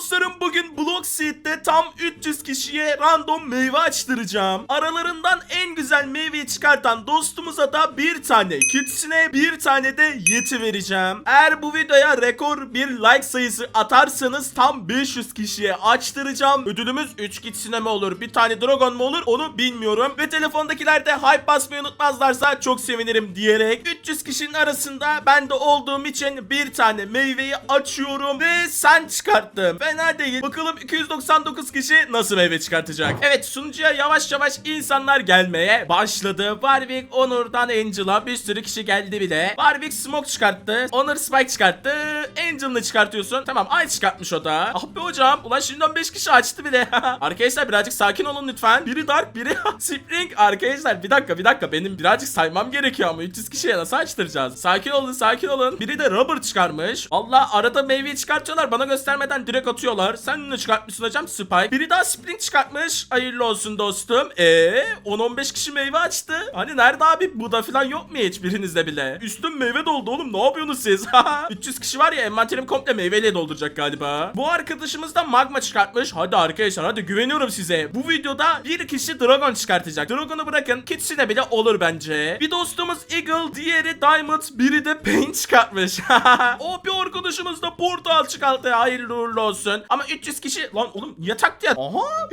dostlarım bugün Blockseed'de tam 300 kişiye random meyve açtıracağım. Aralarından en güzel meyveyi çıkartan dostumuza da bir tane kütsüne bir tane de yeti vereceğim. Eğer bu videoya rekor bir like sayısı atarsanız tam 500 kişiye açtıracağım. Ödülümüz 3 kitsüne mi olur bir tane dragon mu olur onu bilmiyorum. Ve telefondakiler de hype basmayı unutmazlarsa çok sevinirim diyerek 300 kişinin arasında ben de olduğum için bir tane meyveyi açıyorum ve sen çıkarttım. Fena değil. Bakalım 299 kişi nasıl meyve çıkartacak. Evet sunucuya yavaş yavaş insanlar gelmeye başladı. Warwick, Onur'dan Angel'a bir sürü kişi geldi bile. Warwick Smoke çıkarttı. Onur Spike çıkarttı. Angel'ını çıkartıyorsun. Tamam ay çıkartmış o da. Ah be hocam. Ulan şimdiden 5 kişi açtı bile. Arkadaşlar birazcık sakin olun lütfen. Biri Dark biri Spring. Arkadaşlar bir dakika bir dakika. Benim birazcık saymam gerekiyor ama 300 kişiye nasıl açtıracağız? Sakin olun sakin olun. Biri de Rubber çıkarmış. Allah arada meyveyi çıkartıyorlar. Bana göstermeden direkt atıyorlar. Sen ne çıkartmışsın hocam? Spike. Biri daha Spring çıkartmış. Hayırlı olsun dostum. Eee 10-15 kişi meyve açtı. Hani nerede abi? Bu da falan yok mu hiç birinizde bile? Üstüm meyve doldu oğlum. Ne yapıyorsunuz siz? 300 kişi var ya envanterim komple meyveyle dolduracak galiba. Bu arkadaşımız da magma çıkartmış. Hadi arkadaşlar hadi güveniyorum size. Bu videoda bir kişi dragon çıkartacak. Dragon'u bırakın. Kitsine bile olur bence. Bir dostumuz Eagle, diğeri Diamond, biri de Pain çıkartmış. o bir arkadaşımız da portal çıkarttı. Hayırlı uğurlu olsun. Ama 300 kişi lan oğlum yatak diye. Aha.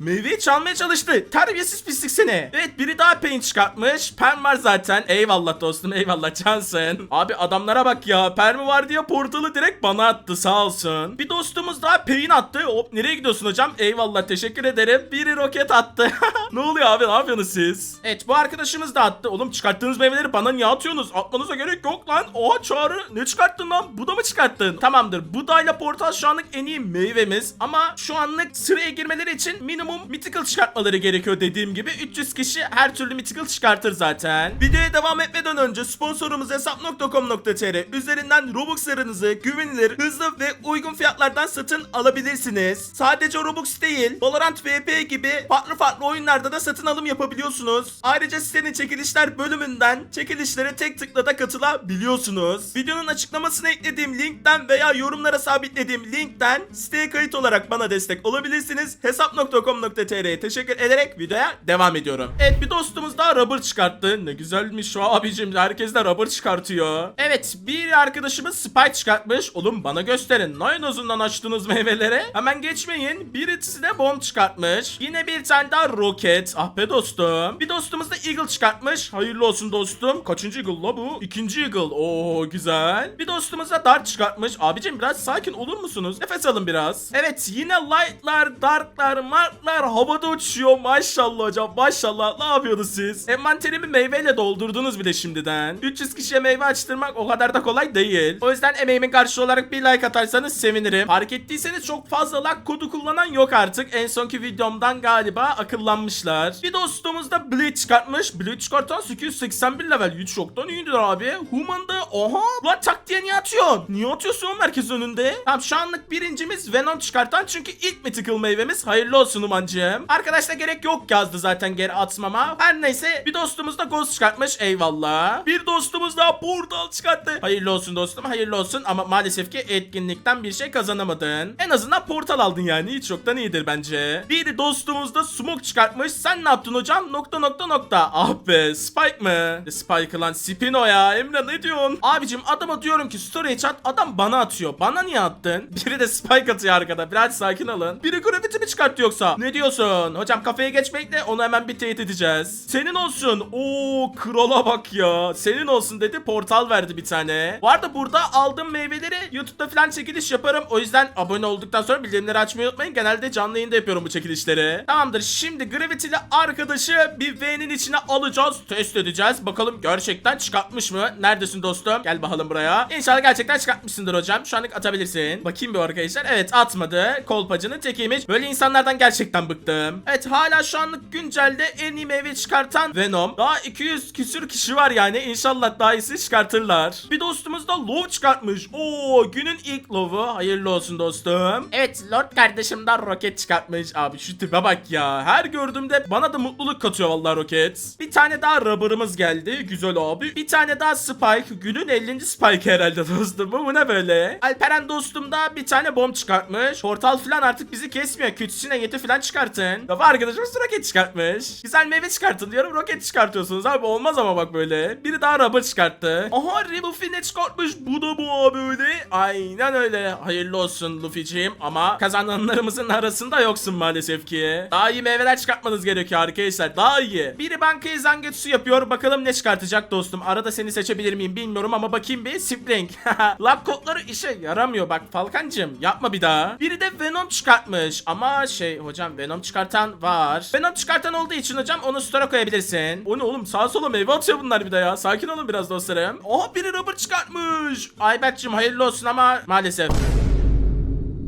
Meyveyi çalmaya çalıştı. Terbiyesiz pislik seni. Evet biri daha paint çıkartmış. Pen var zaten. Eyvallah dostum eyvallah cansın. Abi adamlara bak ya. Permi var diye portalı direkt bana attı sağ olsun. Bir dostumuz daha paint attı. Hop nereye gidiyorsun hocam? Eyvallah teşekkür ederim. Biri roket attı. ne oluyor abi ne yapıyorsunuz siz? Evet bu arkadaşımız da attı. Oğlum çıkarttığınız meyveleri bana niye atıyorsunuz? Atmanıza gerek yok lan. Oha çağrı ne çıkarttın lan? Bu da mı çıkarttın? Tamamdır. Budayla portal şu anlık en iyi meyvemiz. Ama şu anlık sıraya girmeleri için minimum mythical çıkartmaları gerekiyor dediğim gibi. 300 kişi her türlü mythical çıkartır zaten. Videoya devam etmeden önce sponsorumuz hesap.com.tr üzerinden Robux'larınızı güvenilir, hızlı ve uygun fiyatlardan satın alabilirsiniz. Sadece Robux değil, Valorant VP gibi farklı farklı oyunlarda da satın alım yapabiliyorsunuz. Ayrıca sitenin çekilişler bölümünden çekilişlere tek tıkla da katılabiliyorsunuz. Videonun açıklamasına eklediğim linkten veya yorumlara sabitlediğim linkten siteye kayıt olarak bana destek olabilirsiniz. Hesap.com.tr'ye teşekkür ederek videoya devam ediyorum. Evet bir dostumuz daha rubber çıkarttı. Ne güzelmiş o abicim. Herkes de rubber çıkartıyor. Evet bir arkadaşımız spike çıkartmış. Oğlum bana gösterin. Noynozundan açtığınız meyvelere. Hemen geçmeyin. Birisi de bomb çıkartmış. Yine bir tane daha roket. Ah be dostum. Bir dostumuz da eagle çıkartmış. Hayırlı olsun dostum. Kaçıncı eagle la bu? İkinci eagle. Oo güzel. Bir dostumuz da dart çıkartmış. Abicim biraz sakin olur musunuz? Nefes alın biraz. Evet yine lightlar, darklar, marklar havada uçuyor. Maşallah hocam maşallah. Ne yapıyorsunuz siz? Envanterimi meyveyle doldurdunuz bile şimdiden. 300 kişiye meyve açtırmak o kadar da kolay değil. O yüzden emeğimin karşılığı olarak bir like atarsanız sevinirim. Fark ettiyseniz çok fazla like kodu kullanan yok artık. En sonki videomdan galiba akıllanmışlar. Bir dostumuz da Bleach çıkartmış. Bleach çıkartan 881 level. Hiç çoktan iyidir abi. Human'da oha. Lan tak diye niye atıyorsun? Niye atıyorsun herkes önünde? Tamam şu anlık birincimiz Venom çıkartan çünkü ilk mythical meyvemiz. Hayırlı olsun Humancığım. Arkadaşlar gerek yok yazdı zaten geri atmama. Her neyse bir dostumuz da Ghost çıkartmış. Eyvallah. Bir dostumuz daha Portal çıkarttı. Hayırlı olsun dostum hayırlı olsun ama maalesef ki etkinlikten bir şey kazanamadın. En azından portal aldın yani hiç yoktan iyidir bence. Bir dostumuz da Smoke çıkartmış. Sen ne yaptın hocam? Nokta nokta nokta. Ah be Spike mı? Spike lan Spino ya. Emre ne diyorsun? Abicim adama diyorum ki story chat adam bana atıyor. Bana niye attın? Biri de Spike atıyor arkada. Biraz sakin olun. Biri Gravity mi çıkarttı yoksa? Ne diyorsun? Hocam kafeye geçmekle onu hemen bir teyit edeceğiz. Senin olsun. Oo krala bak ya. Senin olsun dedi portal verdi bir tane. Bu arada burada aldığım meyveleri YouTube'da falan çekiliş yaparım. O yüzden abone olduktan sonra bildirimleri açmayı unutmayın. Genelde canlı yayında yapıyorum bu çekilişleri. Tamamdır. Şimdi Gravity ile arkadaşı bir V'nin içine alacağız. Test edeceğiz. Bakalım gerçekten çıkartmış mı? Neredesin dostum? Gel bakalım buraya. İnşallah gerçekten çıkartmışsındır hocam. Şu anlık atabilirsin. Bakayım bir arkadaşlar. Evet atmadı. Çıktı. Kolpacının. Böyle insanlardan gerçekten bıktım. Evet hala şu anlık güncelde en iyi meyve çıkartan Venom. Daha 200 küsür kişi var yani. İnşallah daha iyisi çıkartırlar. Bir dostumuz da Love çıkartmış. Oo günün ilk Love'u. Hayırlı olsun dostum. Evet Lord kardeşim de roket çıkartmış. Abi şu tipe bak ya. Her gördüğümde bana da mutluluk katıyor vallahi roket. Bir tane daha rubber'ımız geldi. Güzel abi. Bir tane daha Spike. Günün 50. Spike herhalde dostum. Bu ne böyle? Alperen dostum da bir tane bomb çıkartmış. Portal falan artık bizi kesmiyor. Kötüsüne yeti falan çıkartın. Ya arkadaşımız roket çıkartmış. Güzel meyve çıkartın diyorum. Roket çıkartıyorsunuz abi. Olmaz ama bak böyle. Biri daha rubber çıkarttı. Aha Luffy ne çıkartmış? Bu da bu abi öyle. Aynen öyle. Hayırlı olsun Luffy'ciğim. Ama kazananlarımızın arasında yoksun maalesef ki. Daha iyi meyveler çıkartmanız gerekiyor arkadaşlar. Daha iyi. Biri bankayı zangetsu yapıyor. Bakalım ne çıkartacak dostum. Arada seni seçebilir miyim bilmiyorum ama bakayım bir. Spring. Lab kodları işe yaramıyor. Bak Falkancım yapma bir daha. Biri de Venom çıkartmış. Ama şey hocam Venom çıkartan var. Venom çıkartan olduğu için hocam onu store'a koyabilirsin. O ne oğlum sağa sola meyve atıyor bunlar bir de ya. Sakin olun biraz dostlarım. Oha biri rubber çıkartmış. Ayberk'cim hayırlı olsun ama maalesef.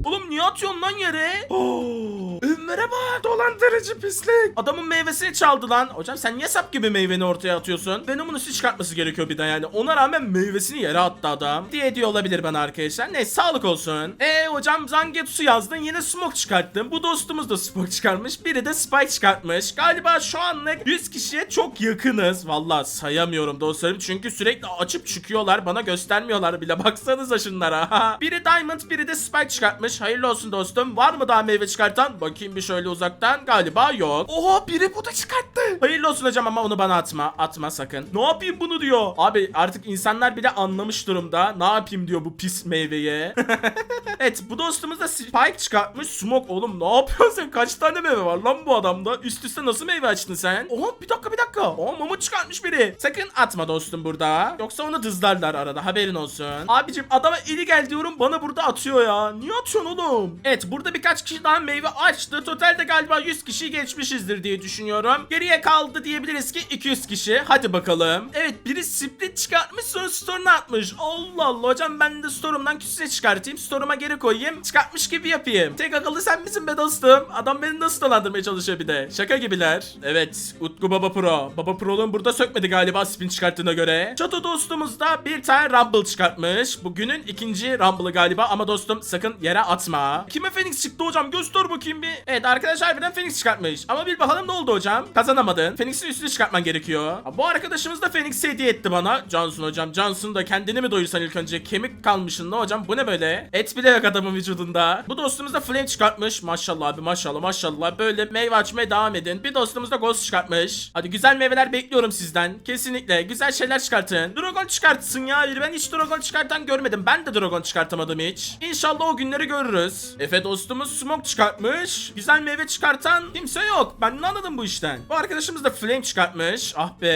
Oğlum niye atıyorsun lan yere? Oo, Ömer'e bak dolandırıcı pislik. Adamın meyvesini çaldı lan. Hocam sen niye sap gibi meyveni ortaya atıyorsun? Venom'un üstü çıkartması gerekiyor bir de yani. Ona rağmen meyvesini yere attı adam. Diye diye olabilir bana arkadaşlar. Neyse sağlık olsun. E hocam Zangetsu yazdın yine smoke çıkarttım. Bu dostumuz da smoke çıkarmış. Biri de spike çıkartmış. Galiba şu anlık 100 kişiye çok yakınız. Valla sayamıyorum dostlarım. Çünkü sürekli açıp çıkıyorlar. Bana göstermiyorlar bile. Baksanıza şunlara. biri diamond biri de spike çıkartmış. Hayırlı olsun dostum. Var mı daha meyve çıkartan? Bakayım bir şöyle uzaktan. Galiba yok. Oha biri bu da çıkarttı. Hayırlı olsun hocam ama onu bana atma. Atma sakın. Ne yapayım bunu diyor. Abi artık insanlar bile anlamış durumda. Ne yapayım diyor bu pis meyveye. evet bu dostumuz da spike çıkartmış. Smoke oğlum ne yapıyorsun sen? Kaç tane meyve var lan bu adamda? Üst üste nasıl meyve açtın sen? Oha bir dakika bir dakika. Oha mamut çıkartmış biri. Sakın atma dostum burada. Yoksa onu dızlarlar arada haberin olsun. Abicim adama eli gel diyorum bana burada atıyor ya. Niye atıyorsun oğlum? Evet burada birkaç kişi daha meyve açtı. Totalde galiba 100 kişi geçmişizdir diye düşünüyorum. Geriye kaldı diyebiliriz ki 200 kişi. Hadi bakalım. Evet biri split çıkartmış sonra store'una atmış. Allah Allah hocam ben de store'umdan küsüne çıkartayım. Store'uma geri koyayım. Çıkartmış gibi yapayım. Tek akıllı sen misin be dostum? Adam beni nasıl dolandırmaya çalışıyor bir de. Şaka gibiler. Evet Utku Baba Pro. Baba Pro'luğun burada sökmedi galiba spin çıkarttığına göre. Çato dostumuz da bir tane Rumble çıkartmış. Bugünün ikinci Rumble'ı galiba ama dostum sakın yere atma. Kime Phoenix çıktı hocam? Göster bakayım bir. Evet arkadaş harbiden Phoenix çıkartmış. Ama bir bakalım ne oldu hocam? Kazanamadın. Phoenix'in üstünü çıkartman gerekiyor. Ha, Bu arkadaşımız da Phoenix hediye etti bana. Johnson hocam. Johnson da kendini mi doyursan ilk önce? Kemik kalmışın da hocam. Bu ne böyle? Et bile yok adamın vücudunda. Bu dostumuz da Flame çıkartmış. Maşallah abi maşallah maşallah. Böyle meyve açmaya devam edin. Bir dostumuz da Ghost çıkartmış. Hadi güzel meyveler bekliyorum sizden. Kesinlikle. Güzel şeyler çıkartın. Dragon çıkartsın ya. Ben hiç Dragon çıkartan görmedim. Ben de Dragon çıkartamadım hiç. İnşallah o günleri görürüz. Efe dostumuz Smoke çıkartmış. Güzel meyve çıkartan kimse yok. Ben ne anladım bu işten? Bu arkadaşımız da Flame çıkartmış. Ah be.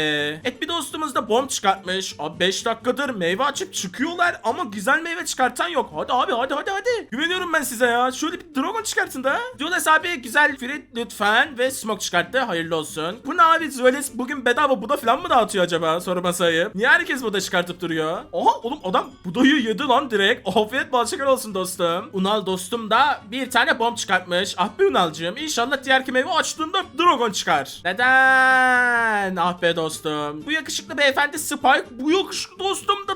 Et bir dostumuz da Bomb çıkartmış. Abi 5 dakikadır meyve açıp çıkıyorlar ama güzel meyve çıkartan yok. Hadi abi hadi hadi hadi. Güveniyorum ben size ya. Şöyle bir Dragon çıkartın da. Jonas abi güzel Frit lütfen ve Smoke çıkarttı. Hayırlı olsun. Bu ne abi Zoelis bugün bedava Buda falan mı dağıtıyor acaba? Sorma sayıp. Niye herkes Buda çıkartıp duruyor? Oha oğlum adam Buda'yı yedi lan direkt. Afiyet bal olsun dostum. Unal dostum da bir tane bomb çıkartmış. Ah be Unalcığım. İnşallah diğer meyve açtığında Dragon çıkar. Neden? Ah be dostum. Bu yakışıklı beyefendi Spike. Bu yakışıklı dostum da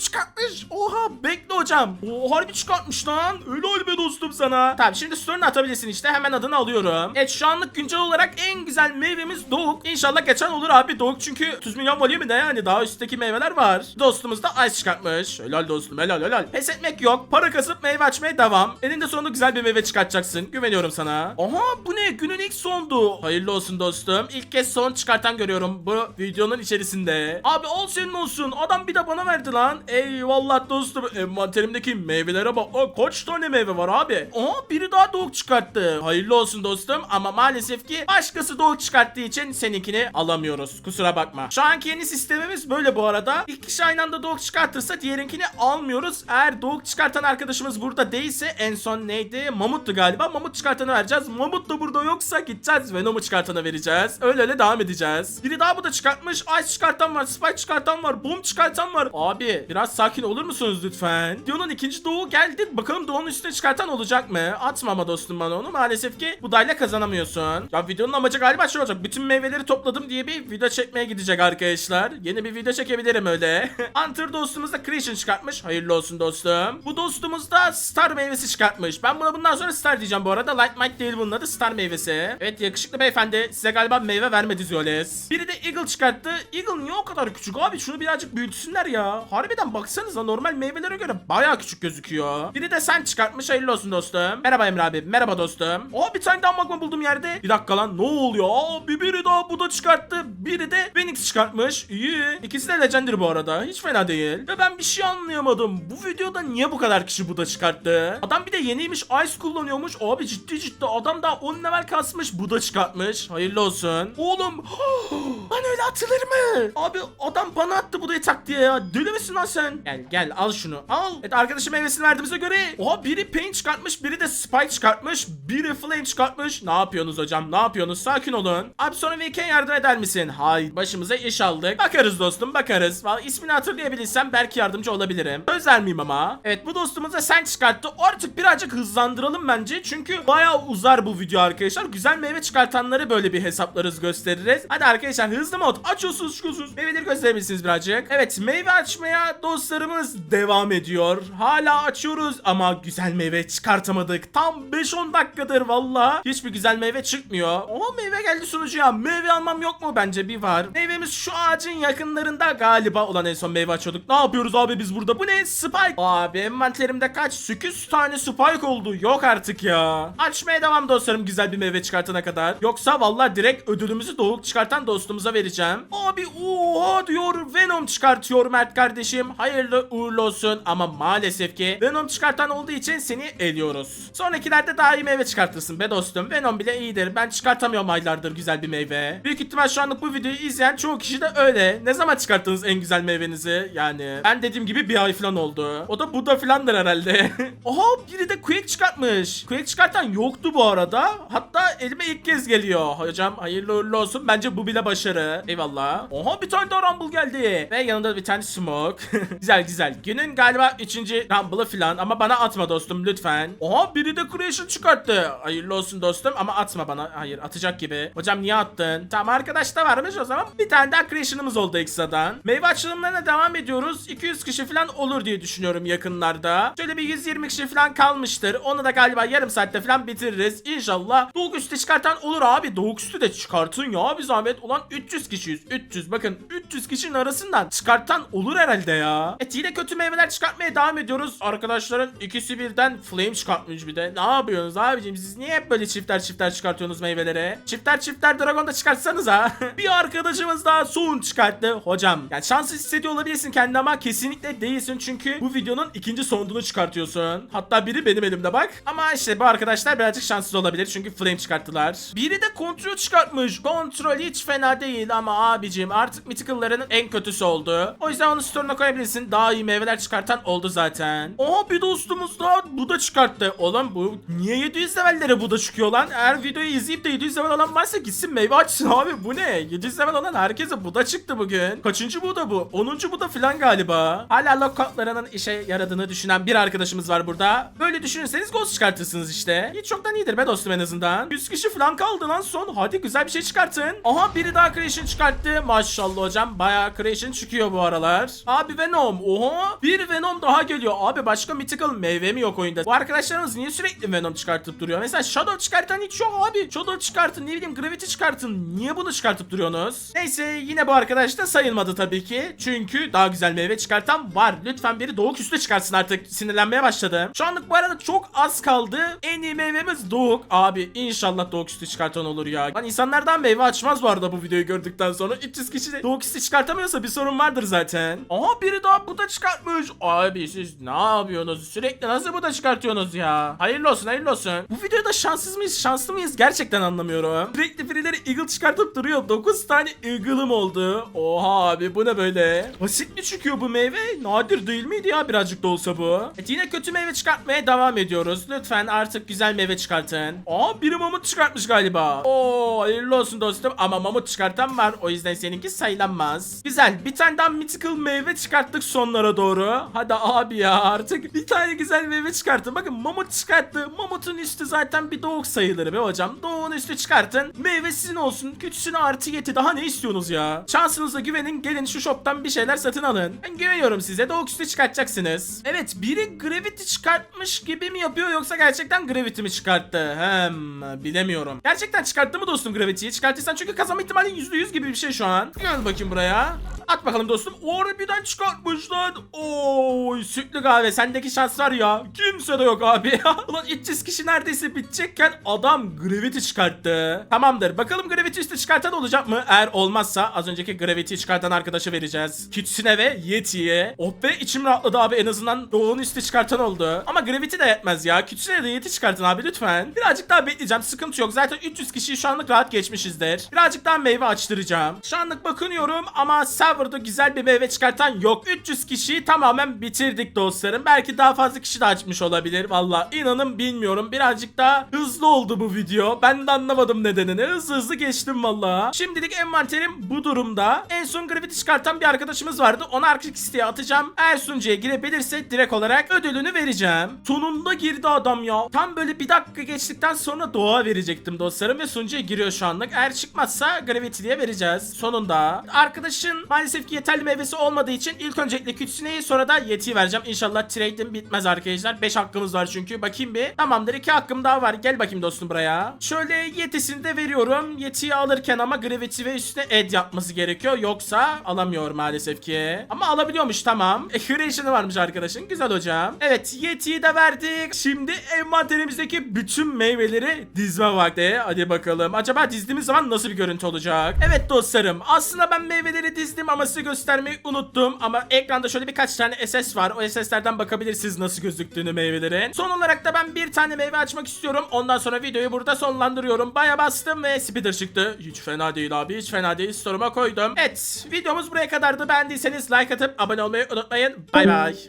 çıkartmış. Oha bekle hocam. O harbi çıkartmış lan. Öyle ol be dostum sana. Tamam şimdi story'ini atabilirsin işte. Hemen adını alıyorum. Evet şu anlık güncel olarak en güzel meyvemiz Dog. İnşallah geçen olur abi Dog. Çünkü 30 milyon mi ne yani? Daha üstteki meyveler var. Dostumuz da Ice çıkartmış. Helal dostum helal helal. Pes etmek yok. Para kasıp meyve açmaya devam. Eninde sonunda güzel bir meyve çıkartacaksın. Güveniyorum sana. Aha bu ne? Günün ilk sondu. Hayırlı olsun dostum. İlk kez son çıkartan görüyorum bu videonun içerisinde. Abi al senin olsun. Adam bir de bana verdi lan. Eyvallah dostum. Envanterimdeki meyvelere bak. Aa, kaç tane meyve var abi? Aha biri daha doğuk çıkarttı. Hayırlı olsun dostum. Ama maalesef ki başkası doğuk çıkarttığı için seninkini alamıyoruz. Kusura bakma. Şu anki yeni sistemimiz böyle bu arada. İlk kişi aynı anda doğuk çıkartırsa diğerinkini almıyoruz. Eğer doğuk çıkartan arkadaşımız burada değilse en son neydi? Mamut'tu galiba. Mamut çıkartanı vereceğiz. Mamut da burada yoksa gideceğiz Venom'u çıkartana vereceğiz. Öyle öyle devam edeceğiz. Biri daha bu da çıkartmış. Ice çıkartan var. Spike çıkartan var. Boom çıkartan var. Abi biraz Biraz sakin olur musunuz lütfen? Videonun ikinci doğu geldi. Bakalım doğunun üstüne çıkartan olacak mı? Atma ama dostum bana onu. Maalesef ki budayla kazanamıyorsun. Ya videonun amacı galiba şey olacak. Bütün meyveleri topladım diye bir video çekmeye gidecek arkadaşlar. Yeni bir video çekebilirim öyle. Hunter dostumuz da Creation çıkartmış. Hayırlı olsun dostum. Bu dostumuz da Star meyvesi çıkartmış. Ben buna bundan sonra Star diyeceğim bu arada. Light Might değil bunun adı Star meyvesi. Evet yakışıklı beyefendi size galiba meyve vermedi Zioles. Biri de Eagle çıkarttı. Eagle niye o kadar küçük abi? Şunu birazcık büyütsünler ya. Harbiden baksanıza normal meyvelere göre baya küçük gözüküyor. Biri de sen çıkartmış. Hayırlı olsun dostum. Merhaba Emre abi. Merhaba dostum. Aa bir tane daha magma buldum yerde. Bir dakika lan ne oluyor? Aa bir biri daha bu da çıkarttı. Biri de Phoenix çıkartmış. İyi. İkisi de Legendary bu arada. Hiç fena değil. Ve ben bir şey anlayamadım. Bu videoda niye bu kadar kişi bu da çıkarttı? Adam bir de yeniymiş. Ice kullanıyormuş. Abi ciddi ciddi adam da 10 level kasmış. Bu da çıkartmış. Hayırlı olsun. Oğlum. Bana öyle atılır mı? Abi adam bana attı bu da tak diye ya. Deli misin lan sen? Gel gel al şunu. Al. Evet arkadaşım meyvesini verdiğimize göre. Oha biri paint çıkartmış. Biri de spike çıkartmış. Biri flame çıkartmış. Ne yapıyorsunuz hocam? Ne yapıyorsunuz? Sakin olun. Abi sonra VK yardım eder misin? Hay başımıza iş aldık. Bakarız dostum bakarız. Vallahi ismini hatırlayabilirsem belki yardımcı olabilirim. Söz vermeyeyim ama. Evet bu dostumuz da sen çıkarttı. Artık birazcık hızlandıralım bence. Çünkü bayağı uzar bu video arkadaşlar. Güzel meyve çıkartanları böyle bir hesaplarız gösteririz. Hadi arkadaşlar hızlı mod açıyorsunuz çıkıyorsunuz. Meyveleri gösterebilirsiniz birazcık. Evet meyve açmaya dostlarımız devam ediyor. Hala açıyoruz ama güzel meyve çıkartamadık. Tam 5-10 dakikadır valla. Hiçbir güzel meyve çıkmıyor. Oha meyve geldi sunucuya. Meyve almam yok mu? Bence bir var. Meyvemiz şu ağacın yakınlarında galiba. Ulan en son meyve açıyorduk. Ne yapıyoruz abi biz burada? Bu ne? Spike. Abi envanterimde kaç? 8 tane spike oldu. Yok artık ya. Açmaya devam dostlarım güzel bir meyve çıkartana kadar. Yoksa valla direkt ödülümüzü doğuk çıkartan dostumuza vereceğim. Abi oha diyor Venom çıkartıyor Mert kardeşim. Hayırlı uğurlu olsun ama maalesef ki Venom çıkartan olduğu için seni eliyoruz. Sonrakilerde daha iyi meyve çıkartırsın be dostum. Venom bile iyidir. Ben çıkartamıyorum aylardır güzel bir meyve. Büyük ihtimal şu anlık bu videoyu izleyen çoğu kişi de öyle. Ne zaman çıkarttınız en güzel meyvenizi? Yani ben dediğim gibi bir ay falan oldu. O da Buda falandır herhalde. Oha biri de Quake çıkartmış. Quake çıkartan yoktu bu arada. Hatta elime ilk kez geliyor. Hocam hayırlı uğurlu olsun. Bence bu bile başarı. Eyvallah. Oha bir tane daha Rumble geldi. Ve yanında bir tane Smoke. güzel güzel. Günün galiba 3. Rumble'ı falan ama bana atma dostum lütfen. Oha biri de Creation çıkarttı. Hayırlı olsun dostum ama atma bana. Hayır atacak gibi. Hocam niye attın? Tamam arkadaş da varmış o zaman. Bir tane daha Creation'ımız oldu ekstradan. Meyve açılımlarına devam ediyoruz. 200 kişi falan olur diye düşünüyorum yakınlarda. Şöyle bir 120 kişi falan kalmıştır. Onu da galiba yarım saatte falan bitiririz. İnşallah. Doğuk üstü çıkartan olur abi. Doğuk üstü de çıkartın ya bir zahmet. Ulan 300 kişiyiz. 300 bakın 300 kişinin arasından çıkartan olur herhalde ya. Evet yine kötü meyveler çıkartmaya devam ediyoruz. Arkadaşların ikisi birden flame çıkartmış bir de. Ne yapıyorsunuz abicim siz niye hep böyle çiftler çiftler çıkartıyorsunuz meyvelere? Çiftler çiftler dragon da çıkartsanız ha. bir arkadaşımız daha soğun çıkarttı. Hocam yani şanssız hissediyor olabilirsin kendini ama kesinlikle değilsin çünkü bu videonun ikinci sondunu çıkartıyorsun. Hatta biri benim elimde bak. Ama işte bu arkadaşlar birazcık şanssız olabilir çünkü flame çıkarttılar. Biri de kontrol çıkartmış. Kontrol hiç fena değil ama abicim artık mythical'ların en kötüsü oldu. O yüzden onu store'una koyabilirsin. Daha iyi meyveler çıkartan oldu zaten. Oha bir dostumuz daha bu da çıkarttı. Oğlum bu niye 700 levellere bu da çıkıyor lan? Eğer videoyu izleyip de 700 level olan varsa gitsin meyve açsın abi. Bu ne? 700 level olan herkese bu da çıktı bugün. Kaçıncı bu da bu? 10. bu da filan galiba. Hala lockoutlarının işe yaradığını düşünen bir arkadaşımız var burada. Böyle düşünürseniz ghost çıkartırsınız işte. Hiç çoktan iyidir be dostum en azından. 100 kişi falan kaldı lan son. Hadi güzel bir şey çıkartın. Aha biri daha creation çıkarttı. Maşallah hocam. Bayağı creation çıkıyor bu aralar. Abi Venom. Oha. Bir Venom daha geliyor. Abi başka mythical meyve mi yok oyunda? Bu arkadaşlarımız niye sürekli Venom çıkartıp duruyor? Mesela Shadow çıkartan hiç yok abi. Shadow çıkartın ne bileyim Gravity çıkartın. Niye bunu çıkartıp duruyorsunuz? Neyse yine bu arkadaş da sayılmadı tabii ki. Çünkü daha güzel meyve çıkartan var. Lütfen biri Doğuk üstü çıkartsın artık. Sinirlenmeye başladım. Şu anlık bu arada çok az kaldı. En iyi meyvemiz Doğuk. Abi inşallah Doğuk üstü çıkartan olur ya. Lan insanlardan meyve açmaz bu arada bu videoyu gördükten sonra. 300 kişi Doğuk üstü çıkartamıyorsa bir sorun vardır zaten. Aha biri daha bu da çıkartmış. Abi siz ne yapıyorsunuz? Sürekli nasıl bu da çıkartıyorsunuz ya? Hayırlı olsun hayırlı olsun. Bu videoda şanssız mıyız şanslı mıyız gerçekten anlamıyorum. Sürekli birileri Eagle çıkartıp duruyor. 9 tane Eagle'ım oldu. Oha abi bu ne böyle? Basit mi çıkıyor bu meyve? Nadir değil miydi ya birazcık da olsa bu? Evet yine kötü meyve çıkartmaya devam ediyoruz. Lütfen artık güzel meyve çıkartın. Aa biri mamut çıkartmış galiba. Oo hayırlı olsun dostum ama mamut çıkartan var. O yüzden seninki sayılanmaz. Güzel bir tane daha mythical meyve çıkarttık sonlara doğru. Hadi abi ya artık bir tane güzel meyve çıkartın. Bakın mamut çıkarttı. Mamutun üstü zaten bir doğuk sayılır be hocam. Doğuğun üstü çıkartın. Meyve sizin olsun. Küçüsüne artı yeti. Daha ne istiyorsunuz ya? Şansınıza güvenin. Gelin şu shop'tan bir şeyler satın alın. Ben güveniyorum size. Doğuk üstü çıkartacaksınız. Evet biri Gravity çıkartmış gibi mi yapıyor yoksa gerçekten Gravity mi çıkarttı? Hem bilemiyorum. Gerçekten çıkarttı mı dostum Gravity'yi? Çıkarttıysan çünkü kazanma ihtimali %100 gibi bir şey şu an. Gel bakayım buraya. At bakalım dostum. Harbiden çıkartmış lan. Oo, sütlü kahve. Sendeki şans var ya. Kimse de yok abi. Ulan 300 kişi neredeyse bitecekken adam Gravity çıkarttı. Tamamdır. Bakalım Gravity üstü çıkartan olacak mı? Eğer olmazsa az önceki Gravity çıkartan arkadaşı vereceğiz. Kitsune ve Yeti'ye. Oh be içim rahatladı abi. En azından Doğu'nun üstü çıkartan oldu. Ama Gravity de yetmez ya. Kitsune de Yeti çıkartın abi lütfen. Birazcık daha bekleyeceğim. Sıkıntı yok. Zaten 300 kişiyi şu anlık rahat geçmişizdir. Birazcık daha meyve açtıracağım. Şu anlık bakınıyorum ama serverda güzel bir meyve çıkartan yok. 300 kişiyi tamamen bitirdik dostlarım. Belki daha fazla kişi de açmış olabilir. Valla inanın bilmiyorum. Birazcık daha hızlı oldu bu video. Ben de anlamadım nedenini. Hızlı hızlı geçtim valla. Şimdilik envanterim bu durumda. En son Gravity çıkartan bir arkadaşımız vardı. Onu arka listeye atacağım. Eğer sunucuya girebilirse direkt olarak ödülünü vereceğim. Sonunda girdi adam ya. Tam böyle bir dakika geçtikten sonra doğa verecektim dostlarım ve sunucuya giriyor şu anlık. Eğer çıkmazsa Gravity diye vereceğiz. Sonunda. Arkadaşın maalesef ki yeterli meyvesi olmadığı için ilk öncelikle Küçüne'yi sonra da Yeti'yi vereceğim. İnşallah trade'im bitmez arkadaşlar. 5 hakkımız var çünkü. Bakayım bir. Tamamdır 2 hakkım daha var. Gel bakayım dostum buraya. Şöyle Yeti'sini de veriyorum. Yeti'yi alırken ama Gravity ve üstüne Ed yapması gerekiyor. Yoksa alamıyor maalesef ki. Ama alabiliyormuş tamam. E, Creation'ı varmış arkadaşın. Güzel hocam. Evet Yeti'yi de verdik. Şimdi envanterimizdeki bütün meyveleri dizme vakti. Hadi bakalım. Acaba dizdiğimiz zaman nasıl bir görüntü olacak? Evet dostlarım. Aslında ben meyveleri dizdim ama size göstermeyi unuttum. Ama ekranda şöyle birkaç tane SS var. O SS'lerden bakabilirsiniz nasıl gözüktüğünü meyvelerin. Son olarak da ben bir tane meyve açmak istiyorum. Ondan sonra videoyu burada sonlandırıyorum. Baya bastım ve speeder çıktı. Hiç fena değil abi. Hiç fena değil. Story'ma koydum. Evet. Videomuz buraya kadardı. Beğendiyseniz like atıp abone olmayı unutmayın. Bay bay.